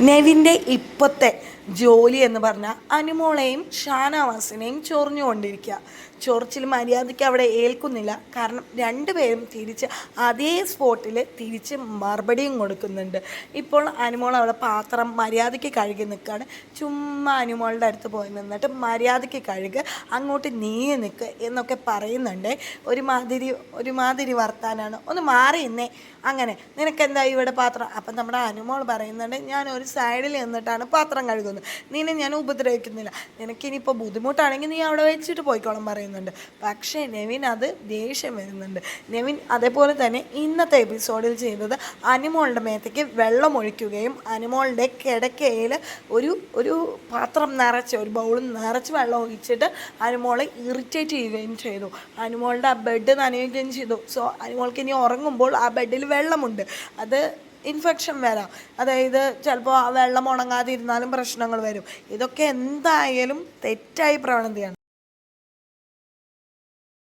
നെവിന്റെ ഇപ്പോഴത്തെ ജോലി എന്ന് പറഞ്ഞാൽ അനുമോളെയും ഷാനവാസിനെയും ചൊറിഞ്ഞുകൊണ്ടിരിക്കുക. ചൊറിച്ചിൽ മര്യാദയ്ക്ക് അവിടെ ഏൽക്കുന്നില്ല. കാരണം രണ്ടുപേരും തിരിച്ച് അതേ സ്പോട്ടിൽ തിരിച്ച് മറുപടിയും കൊടുക്കുന്നുണ്ട്. ഇപ്പോൾ അനുമോൾ അവിടെ പാത്രം മര്യാദയ്ക്ക് കഴുകി നിൽക്കുകയാണ്. ചുമ്മാ അനുമോളുടെ അടുത്ത് പോയി നിന്നിട്ട് മര്യാദയ്ക്ക് കഴുകുക അങ്ങോട്ട് നീയെ നിൽക്ക് എന്നൊക്കെ പറയുന്നുണ്ട്. ഒരുമാതിരി ഒരുമാതിരി വർത്താനാണ്. ഒന്ന് മാറി നിന്നേ. അങ്ങനെ നിനക്കെന്താ ഇവിടെ പാത്രം? അപ്പം നമ്മുടെ അനുമോൾ പറയുന്നുണ്ട് ഞാൻ സൈഡിൽ നിന്നിട്ടാണ് പാത്രം കഴുകുന്നത്. നിന്നെ ഞാൻ ഉപദ്രവിക്കുന്നില്ല. നിനക്കിനിയിപ്പോൾ ബുദ്ധിമുട്ടാണെങ്കിൽ നീ അവിടെ വെച്ചിട്ട് പോയിക്കോളം പറയുന്നുണ്ട്. പക്ഷേ നെവിൻ അത് ദേഷ്യം വരുന്നുണ്ട്. നെവിൻ അതേപോലെ തന്നെ ഇന്നത്തെ എപ്പിസോഡിൽ ചെയ്തത് അനിമോളുടെ മേത്തേക്ക് വെള്ളം ഒഴിക്കുകയും അനിമോളുടെ കിടക്കയിൽ ഒരു ഒരു പാത്രം നിറച്ച് ഒരു ബൗളിൽ നിറച്ച് വെള്ളം ഒഴിച്ചിട്ട് അനിമോളെ ഇറിറ്റേറ്റ് ചെയ്യുകയും ചെയ്തു. അനുമോളുടെ ആ ബെഡ് നനയുകയും ചെയ്തു. സോ അനിമോൾക്ക് ഇനി ഉറങ്ങുമ്പോൾ ആ ബെഡിൽ വെള്ളമുണ്ട്. അത് ഇൻഫെക്ഷൻ വരാം. അതായത് ചിലപ്പോൾ വെള്ളം ഉണങ്ങാതിരുന്നാലും പ്രശ്നങ്ങൾ വരും. ഇതൊക്കെ എന്തായാലും തെറ്റായ പ്രവണതയാണ്.